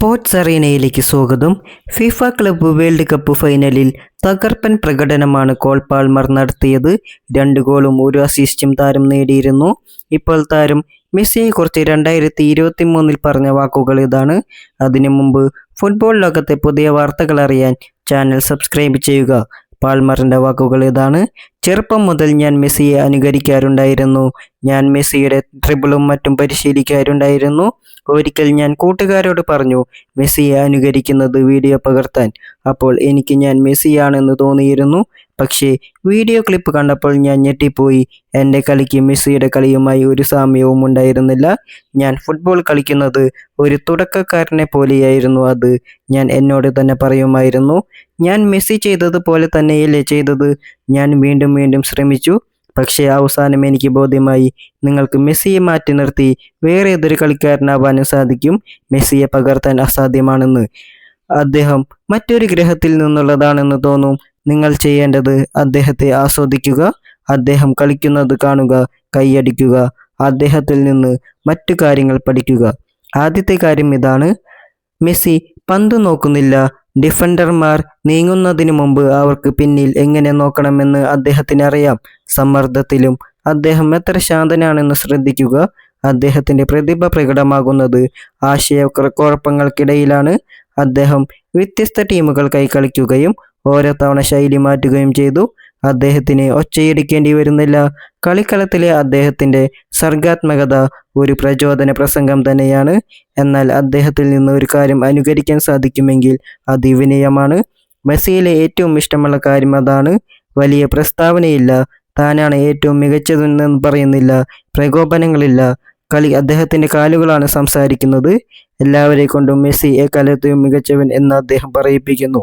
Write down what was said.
Sports അറീനയിലേക്ക് സ്വാഗതം. FIFA club world cup ഫൈനലിൽ തകർപ്പൻ പ്രകടനമാണ് കോൾ പാൽമർ നടത്തിയത്. രണ്ട് ഗോളും ഒരു അസിസ്റ്റും താരം നേടിയിരുന്നു. ഇപ്പോൾ താരം മെസ്സിയെക്കുറിച്ച് രണ്ടായിരത്തി ഇരുപത്തി മൂന്നിൽ പറഞ്ഞ വാക്കുകൾ ഇതാണ്. അതിനു മുമ്പ് ഫുട്ബോൾ ലോകത്തെ പുതിയ വാർത്തകൾ അറിയാൻ ചാനൽ സബ്സ്ക്രൈബ് ചെയ്യുക. പാൾമറിന്റെ വാക്കുകൾ ഇതാണ്. ചെറുപ്പം മുതൽ ഞാൻ മെസ്സിയെ അനുകരിക്കാറുണ്ടായിരുന്നു. ഞാൻ മെസ്സിയുടെ ട്രിബിളും മറ്റും പരിശീലിക്കാറുണ്ടായിരുന്നു. ഒരിക്കൽ ഞാൻ കൂട്ടുകാരോട് പറഞ്ഞു മെസ്സിയെ അനുകരിക്കുന്നത് വീഡിയോ പകർത്താൻ. അപ്പോൾ എനിക്ക് ഞാൻ മെസ്സിയാണെന്ന് തോന്നിയിരുന്നു. പക്ഷേ വീഡിയോ ക്ലിപ്പ് കണ്ടപ്പോൾ ഞാൻ ഞെട്ടിപ്പോയി. എന്റെ കളിക്ക് മെസ്സിയുടെ കളിയുമായി ഒരു സാമ്യവും ഉണ്ടായിരുന്നില്ല. ഞാൻ ഫുട്ബോൾ കളിക്കുന്നത് ഒരു തുടക്കക്കാരനെ പോലെയായിരുന്നു അത്. ഞാൻ എന്നോട് തന്നെ പറയുമായിരുന്നു ഞാൻ മെസ്സി ചെയ്തതുപോലെ തന്നെയല്ലേ ചെയ്തത്? ഞാൻ വീണ്ടും വീണ്ടും ശ്രമിച്ചു. പക്ഷേ അവസാനം എനിക്ക് ബോധ്യമായി നിങ്ങൾക്ക് മെസ്സിയെ മാറ്റി നിർത്തി വേറെ ഏതൊരു കളിക്കാരനാവാനും സാധിക്കും. മെസ്സിയെ പകർത്താൻ അസാധ്യമാണെന്ന് അദ്ദേഹം മറ്റൊരു ഗ്രഹത്തിൽ നിന്നുള്ളതാണെന്ന് തോന്നും. നിങ്ങൾ ചെയ്യേണ്ടത് അദ്ദേഹത്തെ ആസ്വദിക്കുക അദ്ദേഹം കളിക്കുന്നത് കാണുക കൈയടിക്കുക അദ്ദേഹത്തിൽ നിന്ന് മറ്റു കാര്യങ്ങൾ പഠിക്കുക. ആദ്യത്തെ കാര്യം ഇതാണ്. മെസ്സി പന്ത് നോക്കുന്നില്ല ഡിഫൻഡർമാർ നീങ്ങുന്നതിനു മുമ്പ് അവർക്ക് പിന്നിൽ എങ്ങനെ നോക്കണമെന്ന് അദ്ദേഹത്തിന് അറിയാം. സമ്മർദ്ദത്തിലും അദ്ദേഹം എത്ര ശാന്തനാണെന്ന് ശ്രദ്ധിക്കുക. അദ്ദേഹത്തിന്റെ പ്രതിഭ പ്രകടമാകുന്നത് ആശയക്കുഴപ്പങ്ങൾക്കിടയിലാണ് അദ്ദേഹം വ്യത്യസ്ത ടീമുകൾ കളിക്കുകയും ഓരോ തവണ ശൈലി മാറ്റുകയും ചെയ്തു. അദ്ദേഹത്തിന് ഒച്ചയടിക്കേണ്ടി വരുന്നില്ല. കളിക്കളത്തിലെ അദ്ദേഹത്തിന്റെ സർഗാത്മകത ഒരു പ്രചോദന പ്രസംഗം തന്നെയാണ്. എന്നാൽ അദ്ദേഹത്തിൽ നിന്ന് ഒരു കാര്യം അനുകരിക്കാൻ സാധിക്കുമെങ്കിൽ അത് വിനയമാണ്. മെസ്സിയിലെ ഏറ്റവും ഇഷ്ടമുള്ള കാര്യം അതാണ്. വലിയ പ്രസ്താവനയില്ല. താനാണ് ഏറ്റവും മികച്ചതെന്ന് പറയുന്നില്ല. പ്രകോപനങ്ങളില്ല. കളി അദ്ദേഹത്തിന്റെ കാലുകളാണ് സംസാരിക്കുന്നത്. എല്ലാവരെ കൊണ്ടും മെസ്സി എക്കാലത്തെയും മികച്ചവൻ എന്ന് അദ്ദേഹം പറയിപ്പിക്കുന്നു.